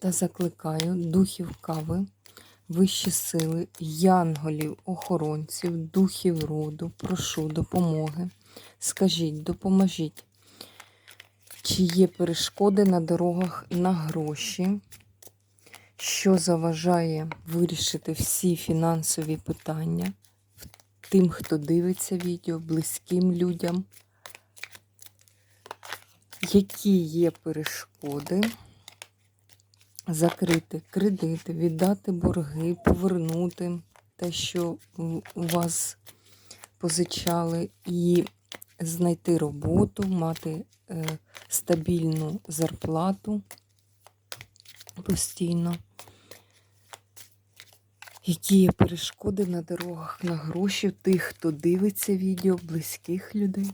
Та закликаю духів кави, вищі сили, янголів, охоронців, духів роду, прошу допомоги. Скажіть, допоможіть, чи є перешкоди на дорогах на гроші, що заважає вирішити всі фінансові питання? Тим, хто дивиться відео, близьким людям, які є перешкоди закрити кредити, віддати борги, повернути те, що у вас позичали, і знайти роботу, мати е, стабільну зарплату постійно. Які є перешкоди на дорогах, на гроші тих, хто дивиться відео, близьких людей.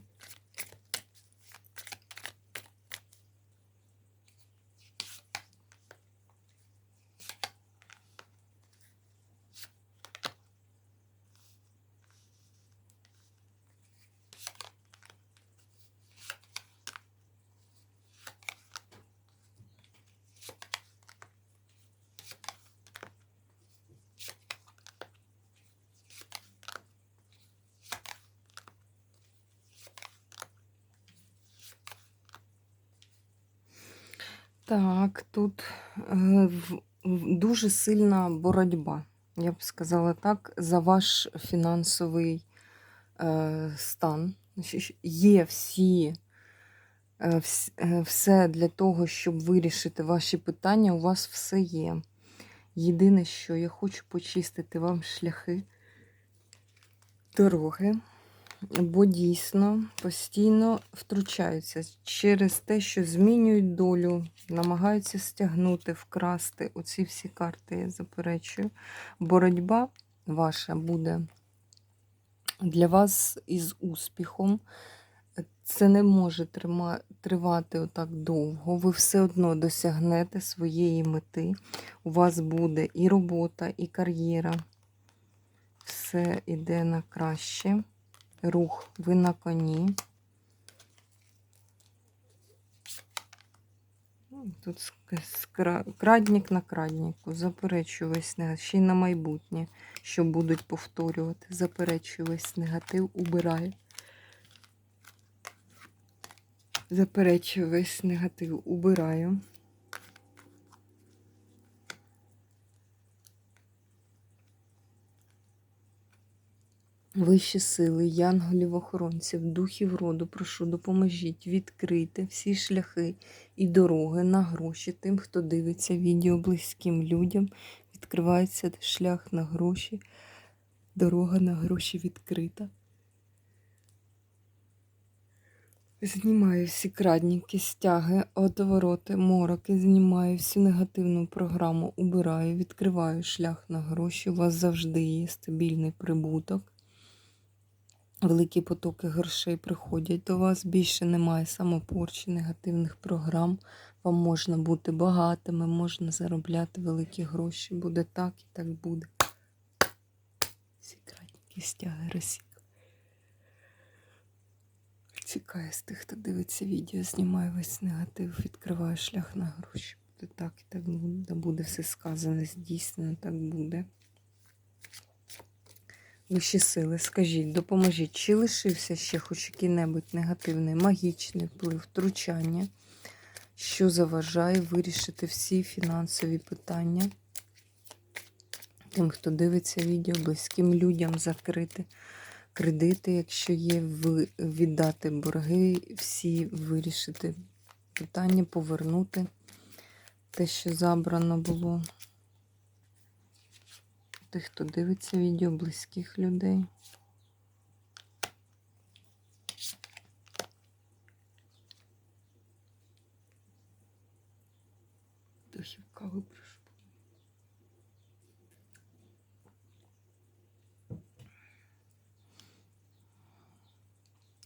Так, тут е, дуже сильна боротьба, я б сказала так, за ваш фінансовий е, стан. Є всі, е, все для того, щоб вирішити ваші питання, у вас все є. Єдине, що я хочу почистити вам шляхи, дороги бо дійсно постійно втручаються через те, що змінюють долю, намагаються стягнути, вкрасти оці всі карти, я заперечую. Боротьба ваша буде для вас із успіхом. Це не може тривати отак довго. Ви все одно досягнете своєї мети. У вас буде і робота, і кар'єра. Все йде на краще рух, ви на коні. Ну, Тут крадник на краднику, заперечую весь негатив, ще й на майбутнє, що будуть повторювати. Заперечую весь негатив, убираю. Заперечую весь негатив, убираю. Вищі сили, янголів, охоронців, духів роду, прошу, допоможіть відкрити всі шляхи і дороги на гроші тим, хто дивиться відео близьким людям. Відкривається шлях на гроші, дорога на гроші відкрита. Знімаю всі крадніки, стяги, отвороти, мороки, знімаю всю негативну програму, убираю, відкриваю шлях на гроші. У вас завжди є стабільний прибуток. Великі потоки грошей приходять до вас. Більше немає самопорчі, негативних програм. Вам можна бути багатими, можна заробляти великі гроші. Буде так і так буде. Всі крадніки, стяги, розсік. Цікає з тих, хто дивиться відео, знімаю весь негатив, відкриваю шлях на гроші. Буде так і так буде. Буде все сказане, здійснено, так буде. Вищі сили, скажіть, допоможіть, чи лишився ще хоч який-небудь негативний, магічний вплив, втручання, що заважає вирішити всі фінансові питання тим, хто дивиться відео, близьким людям закрити кредити, якщо є, віддати борги, всі вирішити питання, повернути те, що забрано було. Тих, хто дивиться відео, близьких людей. вдохів кави прошу.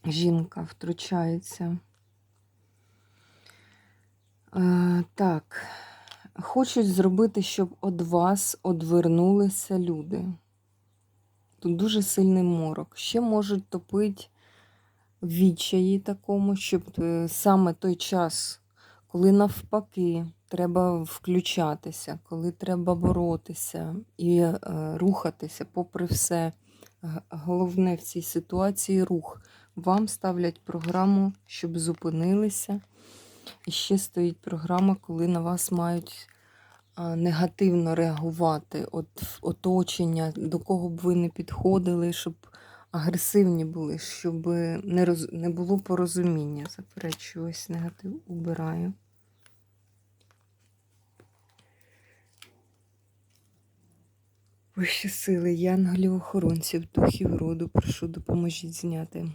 Жінка втручається. Е, так, хочуть зробити, щоб від вас одвернулися люди. Тут дуже сильний морок. Ще можуть топити відчаї такому, щоб е, саме той час, коли навпаки треба включатися, коли треба боротися і е, рухатися, попри все. Головне в цій ситуації рух. Вам ставлять програму, щоб зупинилися. І ще стоїть програма, коли на вас мають негативно реагувати. От оточення, до кого б ви не підходили, щоб агресивні були, щоб не, роз... не було порозуміння. Заперечую, ось негатив убираю. Вищі сили, янголів, охоронців, духів роду, прошу, допоможіть зняти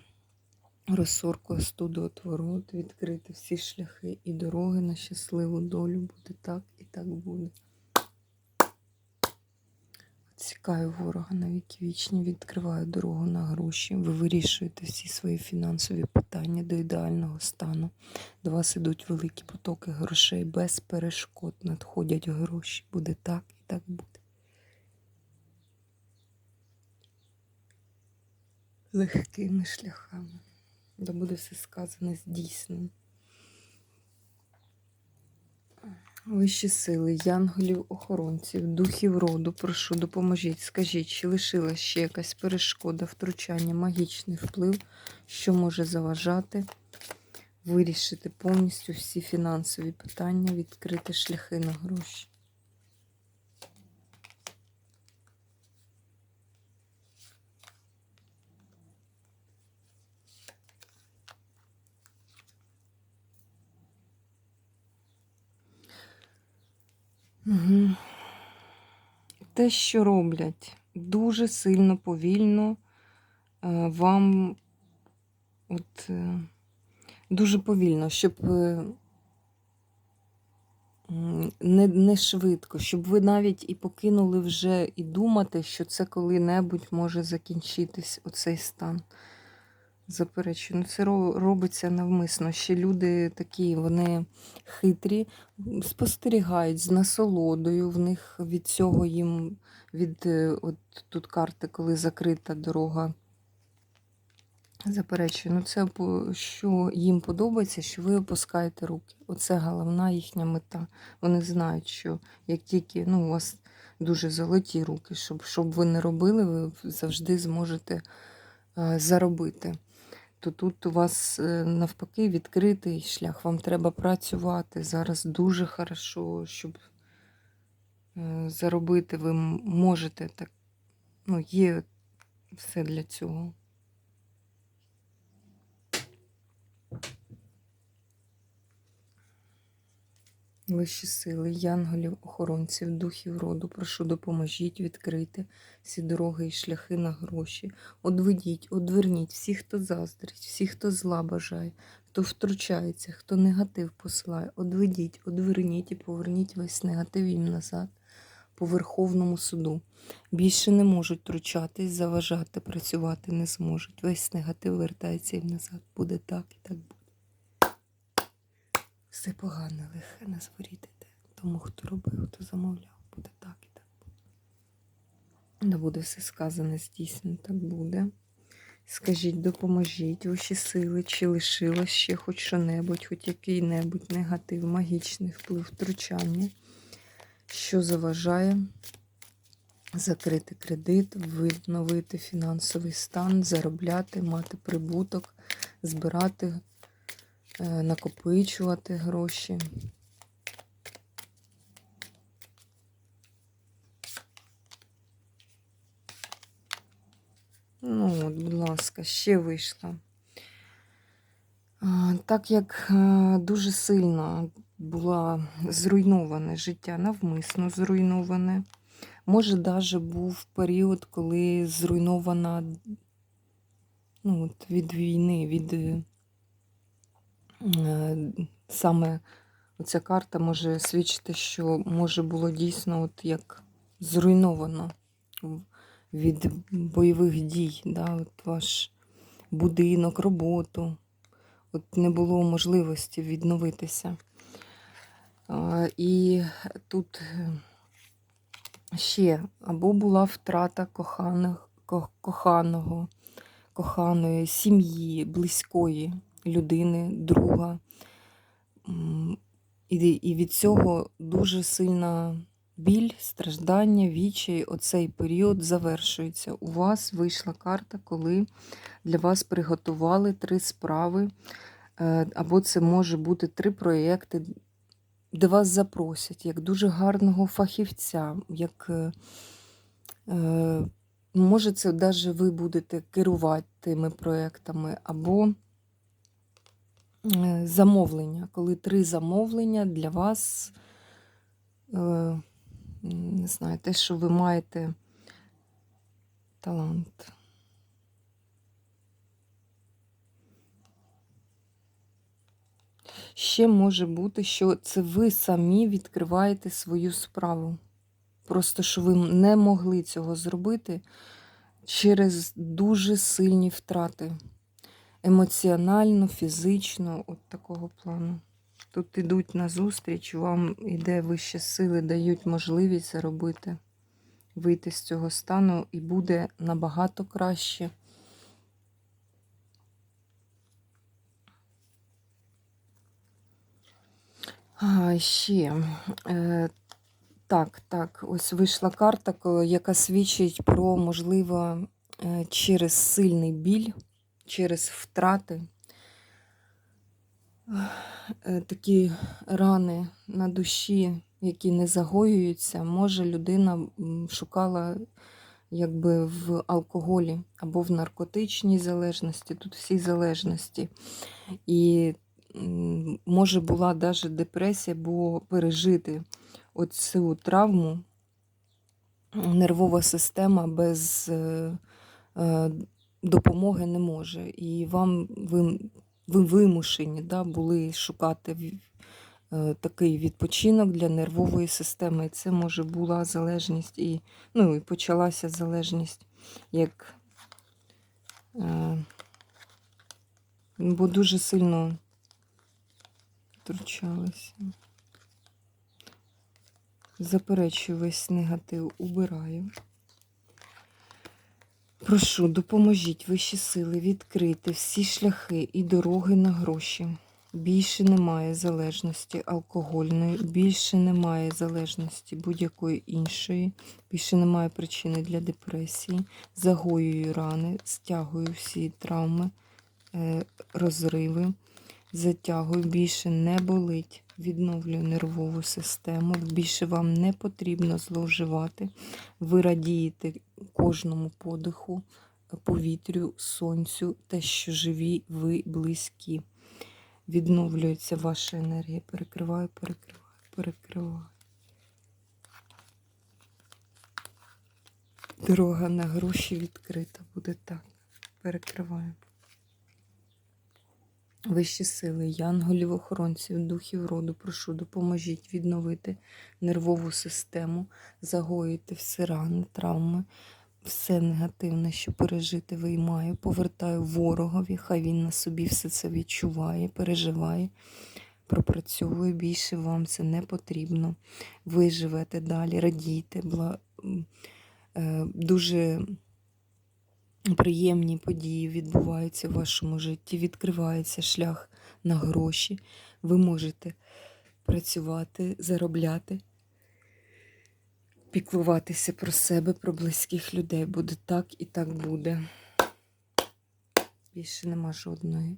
розсорку, остуду отворот, відкрити всі шляхи і дороги на щасливу долю. Буде так і так буде. Відсікаю ворога на віки вічні, відкриваю дорогу на гроші. Ви вирішуєте всі свої фінансові питання до ідеального стану. До вас ідуть великі потоки грошей без перешкод. Надходять гроші. Буде так і так буде. Легкими шляхами. Да буде все сказане здійснено. Вищі сили, янголів, охоронців, духів роду, прошу, допоможіть. Скажіть, чи лишилась ще якась перешкода, втручання, магічний вплив, що може заважати вирішити повністю всі фінансові питання, відкрити шляхи на гроші. Угу. Те, що роблять, дуже сильно повільно е, вам от, е, дуже повільно, щоб е, не, не швидко, щоб ви навіть і покинули вже і думати, що це коли-небудь може закінчитись оцей стан. Заперечую, ну це робиться навмисно. Ще люди такі, вони хитрі, спостерігають з насолодою. В них від цього їм від е, от тут карти, коли закрита дорога. Заперечую, ну це що їм подобається, що ви опускаєте руки. Оце головна їхня мета. Вони знають, що як тільки ну, у вас дуже золоті руки, щоб, щоб ви не робили, ви завжди зможете е, заробити. То тут у вас е, навпаки відкритий шлях. Вам треба працювати. Зараз дуже хорошо, щоб е, заробити. Ви можете так. Ну, є все для цього. Вищі сили, янголів, охоронців, духів роду, прошу допоможіть відкрити всі дороги і шляхи на гроші. Одведіть, одверніть всіх, хто заздрить, всіх, хто зла бажає, хто втручається, хто негатив посилає. Одведіть, одверніть і поверніть весь негатив їм назад по Верховному суду. Більше не можуть втручатись, заважати, працювати не зможуть. Весь негатив вертається їм назад. Буде так і так буде. Все погане, лихе на зворіт. Тому хто робив, хто замовляв, буде так і так. Не буде все сказане, здійснено, так буде. Скажіть, допоможіть ваші сили, чи лишилось ще хоч що-небудь, хоч який-небудь негатив, магічний вплив, втручання, що заважає закрити кредит, відновити фінансовий стан, заробляти, мати прибуток, збирати накопичувати гроші. Ну, от, будь ласка, ще вийшла. Так як е, дуже сильно було зруйноване життя, навмисно зруйноване. Може, навіть був період, коли зруйнована ну, от від війни, від е, е, саме Оця карта може свідчити, що може було дійсно от як зруйновано від бойових дій. Да? От ваш будинок, роботу. От не було можливості відновитися. І тут е, ще або була втрата коханих, коханого, коханої сім'ї, близької людини, друга. І, від цього дуже сильна біль, страждання, відчай. Оцей період завершується. У вас вийшла карта, коли для вас приготували три справи, е, або це може бути три проєкти, де вас запросять як дуже гарного фахівця, як е, е, може, це навіть ви будете керувати тими проєктами, або замовлення, коли три замовлення для вас, е, не знаю, те, що ви маєте талант. Ще може бути, що це ви самі відкриваєте свою справу. Просто що ви не могли цього зробити через дуже сильні втрати. Емоціонально, фізично, от такого плану. Тут ідуть на зустріч, вам іде вищі сили, дають можливість це робити, вийти з цього стану, і буде набагато краще. А, ще. Е, так, так, ось вийшла карта, яка свідчить про, можливо, е, через сильний біль, через втрати. е, Такі рани на душі, які не загоюються, може людина шукала якби в алкоголі або в наркотичній залежності, тут всі залежності. І може була навіть депресія, бо пережити оцю травму нервова система без е, е, допомоги не може. І вам ви, ви вимушені да, були шукати е, такий відпочинок для нервової системи. І це може була залежність, і, ну, і почалася залежність, як, е, бо дуже сильно втручалися. Заперечую весь негатив, убираю. Прошу, допоможіть вищі сили відкрити всі шляхи і дороги на гроші. Більше немає залежності алкогольної, більше немає залежності будь-якої іншої, більше немає причини для депресії. Загоюю рани, стягую всі травми, е, розриви, затягую, більше не болить, відновлюю нервову систему, більше вам не потрібно зловживати. Ви радієте кожному подиху, повітрю, сонцю, те, що живі, ви близькі. Відновлюється ваша енергія. Перекриваю, перекриваю, перекриваю. Дорога на гроші відкрита буде так. Перекриваю. Вищі сили, янголів, охоронців, духів роду, прошу, допоможіть відновити нервову систему, загоїти всі рани, травми, все негативне, що пережити виймаю, повертаю ворогові, хай він на собі все це відчуває, переживає, пропрацьовує. Більше вам це не потрібно. Ви живете далі, радійте, бла... е, дуже приємні події відбуваються в вашому житті, відкривається шлях на гроші. Ви можете працювати, заробляти, піклуватися про себе, про близьких людей. Буде так і так буде. Більше нема жодної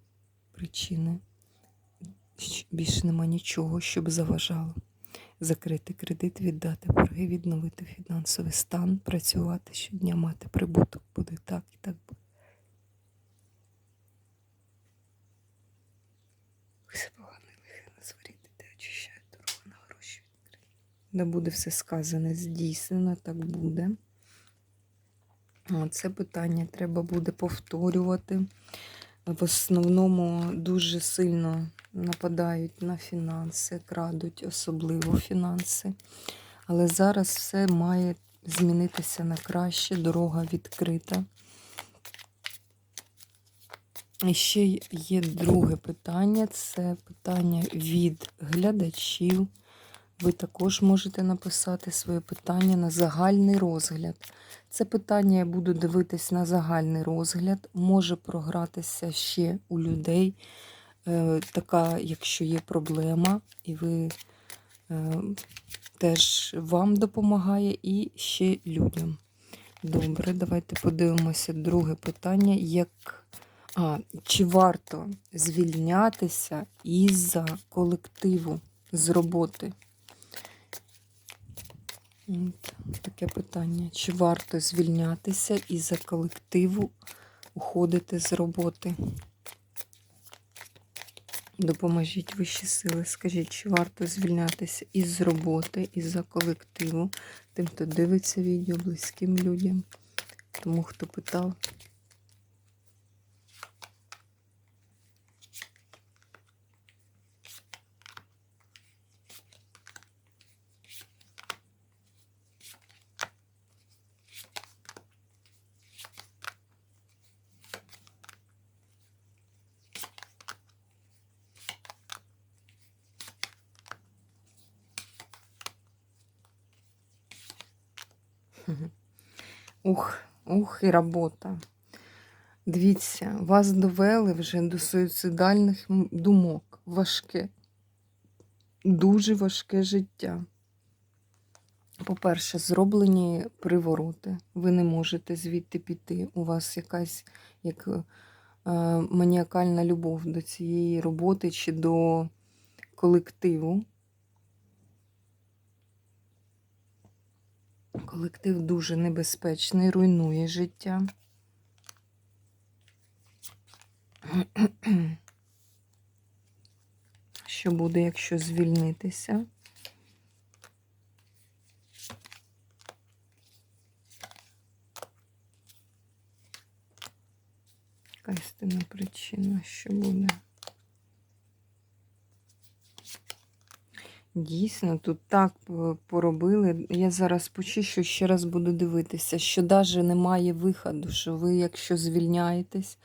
причини. Більше нема нічого, щоб заважало. Закрити кредит, віддати борги, відновити фінансовий стан, працювати щодня, мати прибуток. Буде так і так буде. Все погане лихе на зворіти, де очищає дорогу на гроші відкрити. Де буде все сказане, здійснено, так буде. Це питання треба буде повторювати. В основному дуже сильно нападають на фінанси, крадуть особливо фінанси. Але зараз все має змінитися на краще, дорога відкрита. І ще є друге питання це питання від глядачів. Ви також можете написати своє питання на загальний розгляд. Це питання я буду дивитись на загальний розгляд. Може програтися ще у людей. Е, така, якщо є проблема, і ви е, теж вам допомагає, і ще людям. Добре, давайте подивимося друге питання. Як, а, чи варто звільнятися із-за колективу з роботи? От, таке питання. Чи варто звільнятися і за колективу уходити з роботи? Допоможіть вищі сили. Скажіть, чи варто звільнятися із роботи, із-за колективу, тим, хто дивиться відео близьким людям, тому хто питав. Ух, ух, і робота. Дивіться, вас довели вже до суїцидальних думок. Важке. Дуже важке життя. По-перше, зроблені привороти. Ви не можете звідти піти. У вас якась як е, маніакальна любов до цієї роботи чи до колективу. Колектив дуже небезпечний, руйнує життя. Що буде, якщо звільнитися? Яка істинна причина, що буде? Дійсно, тут так поробили. Я зараз почищу, ще раз буду дивитися, що навіть немає виходу, що ви, якщо звільняєтесь,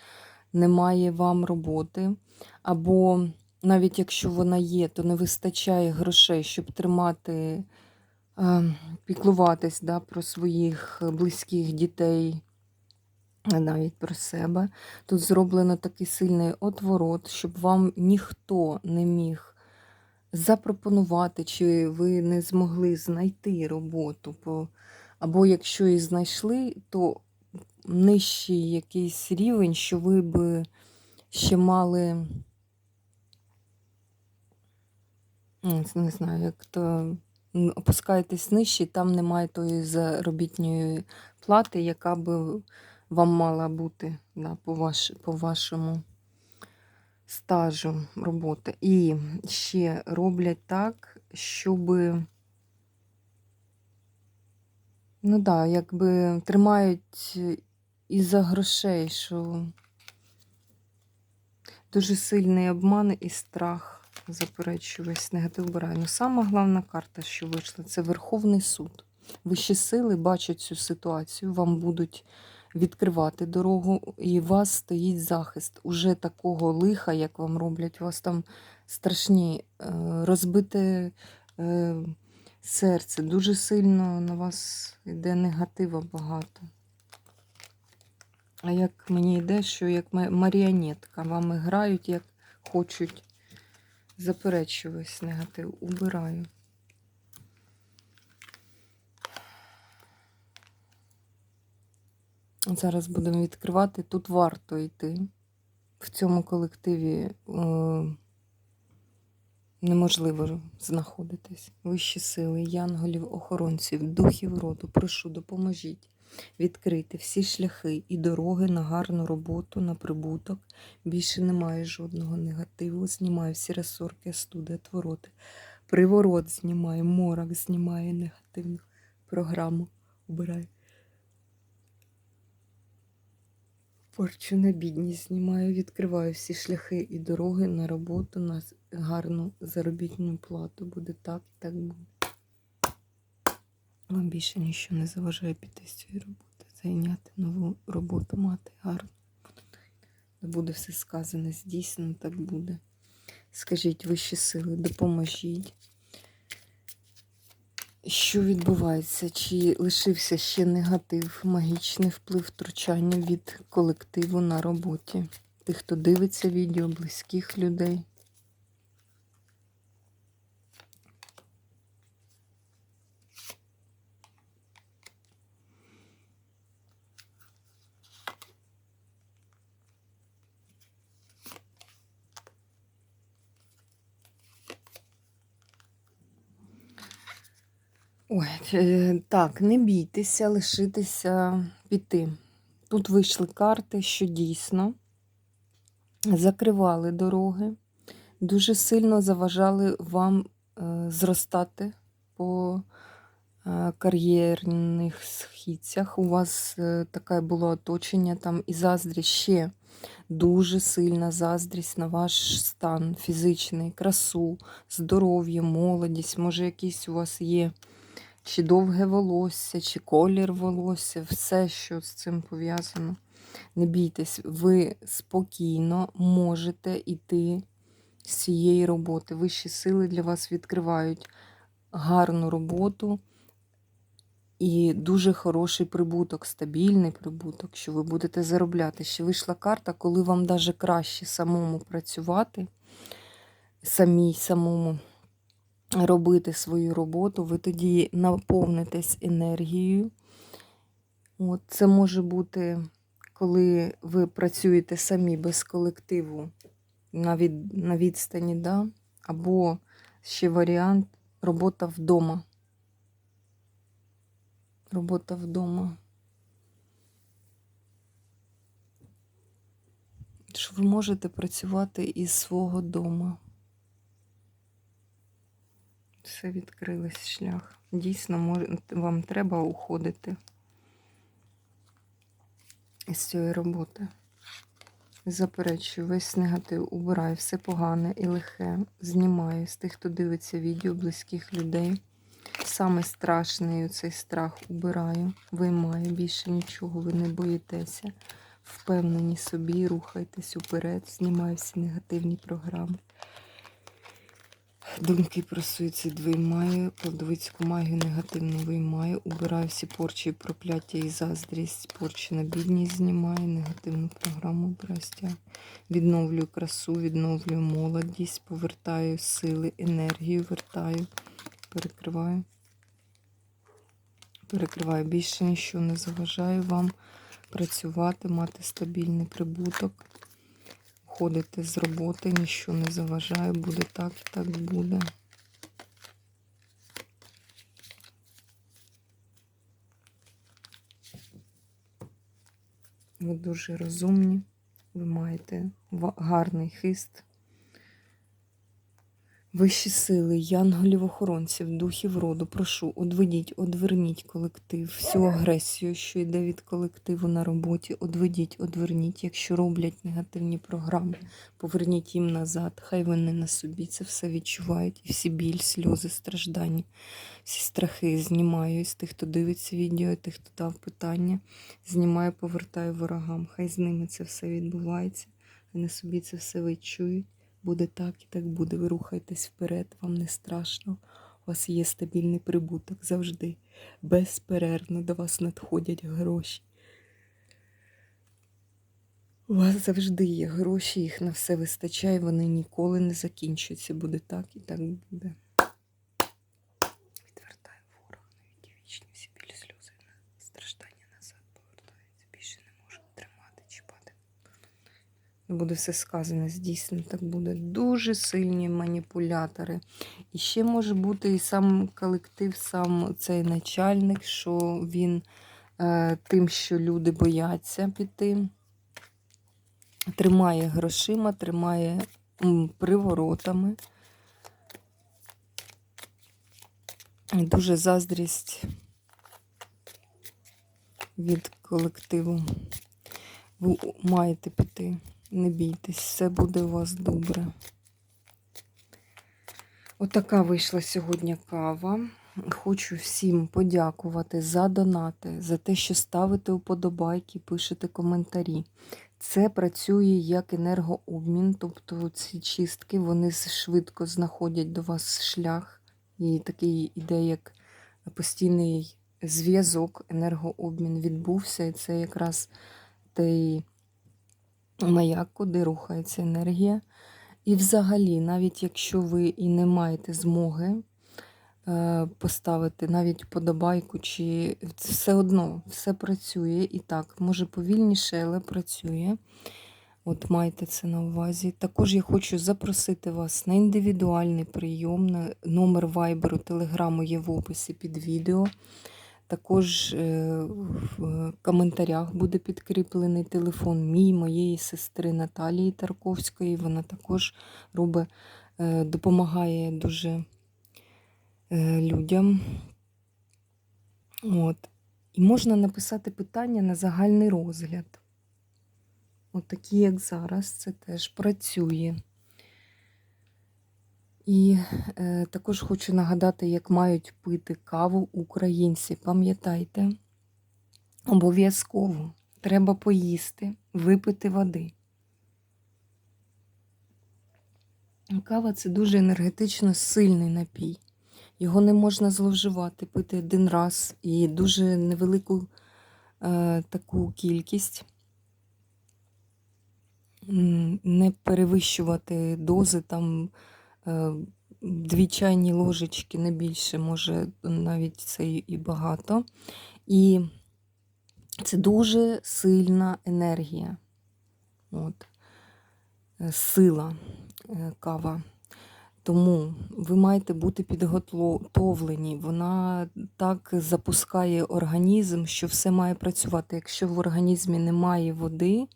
немає вам роботи, або навіть якщо вона є, то не вистачає грошей, щоб тримати, піклуватись да, про своїх близьких дітей, навіть про себе. Тут зроблено такий сильний отворот, щоб вам ніхто не міг запропонувати, чи ви не змогли знайти роботу, або якщо і знайшли, то нижчий якийсь рівень, що ви б ще мали, не знаю, як то опускаєтесь нижче, там немає тої заробітної плати, яка би вам мала бути да, по, ваш, по вашому стажу роботи. І ще роблять так, щоб, ну да, якби тримають із-за грошей, що дуже сильний обман і страх. Заперечую весь негатив вбираю. Ну, сама головна карта, що вийшла, це Верховний суд. Вищі сили бачать цю ситуацію, вам будуть відкривати дорогу, і у вас стоїть захист уже такого лиха, як вам роблять. У вас там страшні е, розбите е, серце. Дуже сильно на вас йде негатива багато. А як мені йде, що як маріонетка, вами грають, як хочуть. Заперечую весь негатив, убираю. Зараз будемо відкривати. Тут варто йти. В цьому колективі е, неможливо знаходитись. Вищі сили, янголів, охоронців, духів роду, прошу, допоможіть відкрити всі шляхи і дороги на гарну роботу, на прибуток. Більше немає жодного негативу. Знімаю всі ресорки, студи, твороти. Приворот знімаю, морок знімає негативну програму. Убираю. Порчу на бідність знімаю, відкриваю всі шляхи і дороги на роботу, на гарну заробітну плату. Буде так і так буде. Вам більше нічого не заважає піти з цієї роботи, зайняти нову роботу, мати гарну. Буде все сказане, здійснено, так буде. Скажіть вищі сили, допоможіть. Що відбувається? Чи лишився ще негатив, магічний вплив втручання від колективу на роботі? Тих, хто дивиться відео, близьких людей. Ой, е, так, не бійтеся, лишитися, піти. Тут вийшли карти, що дійсно закривали дороги, дуже сильно заважали вам е, зростати по е, кар'єрних східцях. У вас таке було оточення там і заздрість ще дуже сильна заздрість на ваш стан фізичний, красу, здоров'я, молодість. Може, якийсь у вас є чи довге волосся, чи колір волосся, все, що з цим пов'язано. Не бійтесь, ви спокійно можете йти з цієї роботи. Вищі сили для вас відкривають гарну роботу і дуже хороший прибуток, стабільний прибуток, що ви будете заробляти. Ще вийшла карта, коли вам даже краще самому працювати, самій самому робити свою роботу, ви тоді наповнитесь енергією. От, це може бути, коли ви працюєте самі без колективу на, від, на відстані, да? або ще варіант робота вдома. Робота вдома. Що ви можете працювати із свого дому. Все відкрилось шлях. Дійсно, може, вам треба уходити з цієї роботи. Заперечую, весь негатив убираю, все погане і лихе. Знімаю з тих, хто дивиться відео, близьких людей. Саме страшний цей страх убираю, виймаю, більше нічого, ви не боїтеся. Впевнені собі, рухайтесь уперед, знімаю всі негативні програми. Думки про суїцид виймаю, кладовицьку магію негативно виймаю, убираю всі порчі, і прокляття і заздрість, порчі на бідність знімаю, негативну програму обираю. Відновлюю красу, відновлюю молодість, повертаю сили, енергію, вертаю, перекриваю. Перекриваю більше нічого не заважаю вам працювати, мати стабільний прибуток. Ходити з роботи, нічого не заважає, буде так так буде. Ви дуже розумні, ви маєте гарний хист. Вищі сили, янголів-охоронців, духів роду, прошу, одведіть, одверніть колектив, всю агресію, що йде від колективу на роботі, одведіть, одверніть. Якщо роблять негативні програми, поверніть їм назад. Хай вони на собі це все відчувають. І всі біль, сльози, страждання, всі страхи знімаю з тих, хто дивиться відео, і тих, хто дав питання. Знімаю, повертаю ворогам. Хай з ними це все відбувається. Вони собі це все відчують. Буде так і так буде. Ви рухайтесь вперед, вам не страшно. У вас є стабільний прибуток завжди. Безперервно до вас надходять гроші. У вас завжди є гроші, їх на все вистачає, вони ніколи не закінчуються. Буде так і так буде. Відвертаю ворога навіки вічні, всі білі сльози, страждання назад повертаються. Більше не можу тримати, чіпати. Буде все сказане, здійснено, так буде. Дуже сильні маніпулятори. І ще може бути і сам колектив, сам цей начальник, що він е, тим, що люди бояться піти, тримає грошима, тримає приворотами. Дуже заздрість від колективу. Ви маєте піти. Не бійтесь, все буде у вас добре. Отака вийшла сьогодні кава. Хочу всім подякувати за донати, за те, що ставите вподобайки, пишете коментарі. Це працює як енергообмін, тобто ці чистки вони швидко знаходять до вас шлях. І такий іде, як постійний зв'язок, енергообмін відбувся. І це якраз той маяк, куди рухається енергія. І взагалі, навіть якщо ви і не маєте змоги е, поставити навіть подобайку, чи все одно все працює і так, може повільніше, але працює. От майте це на увазі. Також я хочу запросити вас на індивідуальний прийом. Номер вайберу, телеграму є в описі під відео. Також е, в коментарях буде підкріплений телефон мій, моєї сестри Наталії Тарковської. Вона також робить, е, допомагає дуже е, людям. От. І можна написати питання на загальний розгляд. От такі, як зараз, це теж працює. І е, також хочу нагадати, як мають пити каву українці. Пам'ятайте, обов'язково треба поїсти, випити води. Кава це дуже енергетично сильний напій. Його не можна зловживати, пити один раз і дуже невелику е, таку кількість. Не перевищувати дози там дві чайні ложечки, не більше, може навіть це і багато. І це дуже сильна енергія. От. Е, Сила е, кава. Тому ви маєте бути підготовлені. Вона так запускає організм, що все має працювати. Якщо в організмі немає води, е,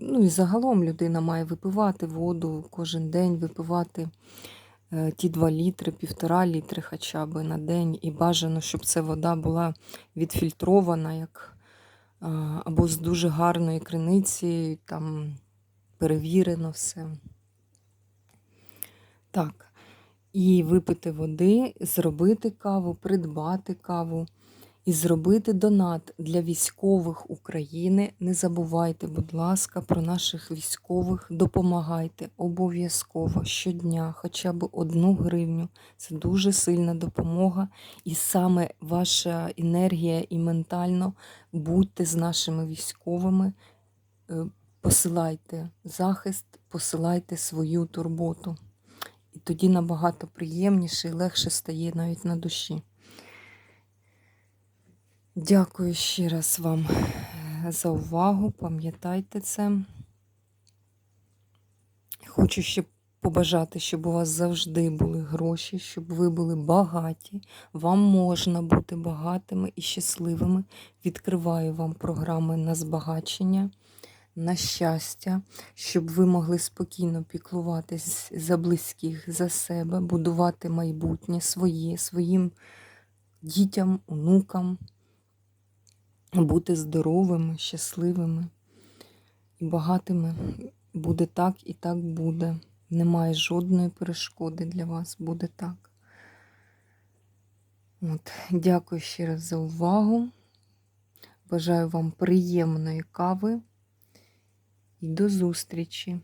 ну і загалом людина має випивати воду кожен день, випивати е, ті 2 літри, півтора літри хоча б на день. І бажано, щоб ця вода була відфільтрована, як, або з дуже гарної криниці, там перевірено все. Так. І випити води, зробити каву, придбати каву і зробити донат для військових України. Не забувайте, будь ласка, про наших військових. Допомагайте обов'язково щодня, хоча б одну гривню. Це дуже сильна допомога. І саме ваша енергія і ментально будьте з нашими військовими. Е, Посилайте захист, посилайте свою турботу. І тоді набагато приємніше і легше стає навіть на душі. Дякую ще раз вам е, за увагу. Пам'ятайте це. Хочу ще побажати, щоб у вас завжди були гроші, щоб ви були багаті. Вам можна бути багатими і щасливими. Відкриваю вам програми на збагачення на щастя, щоб ви могли спокійно піклуватись за близьких, за себе, будувати майбутнє своє, своїм дітям, онукам, бути здоровими, щасливими і багатими. Буде так і так буде. Немає жодної перешкоди для вас, буде так. От. Дякую ще раз за увагу. Бажаю вам приємної кави і до зустрічі!